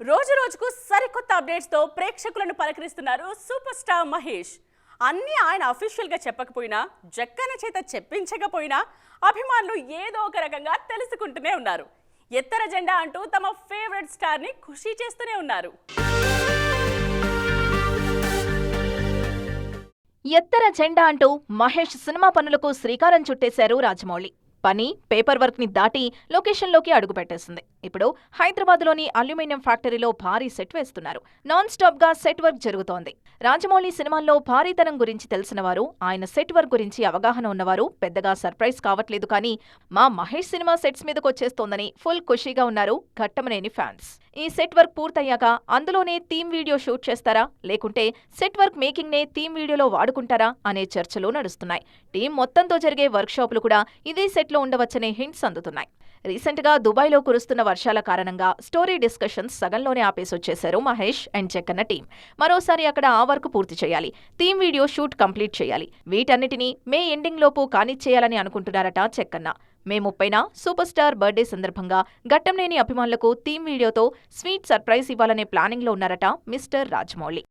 రోజు రోజుకు సరికొత్త అప్డేట్స్తో ప్రేక్షకులను పలకరిస్తున్నారు సూపర్ స్టార్ మహేష్. అన్నీ ఆయన అఫీషియల్గా చెప్పకపోయినా జక్కన చేత చెప్పించకపోయినా అభిమానులు ఏదో ఒక రకంగా తెలుసుకుంటూనే ఉన్నారు. ఎత్తర జెండా అంటూ తమ ఫేవరెట్ స్టార్ని ఖుషీ చేస్తూనే ఉన్నారు. ఎత్తర జెండా అంటూ మహేష్ సినిమా పనులకు శ్రీకారం చుట్టేశారు రాజమౌళి. పని పేపర్ వర్క్ని దాటి లొకేషన్లోకి అడుగుపెట్టేసింది. ఇప్పుడు హైదరాబాద్లోని అల్యూమినియం ఫ్యాక్టరీలో భారీ సెట్ వేస్తున్నారు. నాన్ స్టాప్గా సెట్ వర్క్ జరుగుతోంది. రాజమౌళి సినిమాల్లో భారీతనం గురించి తెలిసిన వారు ఆయన సెట్ వర్క్ గురించి అవగాహన ఉన్నవారు పెద్దగా సర్ప్రైజ్ కావట్లేదు కానీ మా మహేష్ సినిమా సెట్స్ మీదకొచ్చేస్తోందని ఫుల్ ఖుషీగా ఉన్నారు ఘట్టమనేని ఫ్యాన్స్. ఈ సెట్ వర్క్ పూర్తయ్యాక అందులోనే థీమ్ వీడియో షూట్ చేస్తారా? లేకుంటే సెట్ వర్క్ మేకింగ్ నే థీమ్ వీడియోలో వాడుకుంటారా? అనే చర్చలు నడుస్తున్నాయి. టీం మొత్తంతో జరిగే వర్క్షాపులు కూడా ఇదే సెట్లో ఉండవచ్చనే హింట్స్ అందుతున్నాయి. రీసెంట్గా దుబాయ్లో కురుస్తున్న వర్షాల కారణంగా స్టోరీ డిస్కషన్స్ సగంలోనే ఆపేసొచ్చేశారు మహేష్ అండ్ చెక్కన్న టీం. మరోసారి అక్కడ ఆ వర్క్ పూర్తి చేయాలి. థీమ్ వీడియో షూట్ కంప్లీట్ చేయాలి. వీటన్నిటినీ మే ఎండింగ్ లోపు కానిచ్చేయాలని అనుకుంటున్నారట చెక్కన్న. మే ముప్పైన సూపర్ స్టార్ బర్త్డే సందర్భంగా ఘట్టంనేని అభిమానులకు థీమ్ వీడియోతో స్వీట్ సర్ప్రైజ్ ఇవ్వాలనే ప్లానింగ్లో ఉన్నారట మిస్టర్ రాజమౌళి.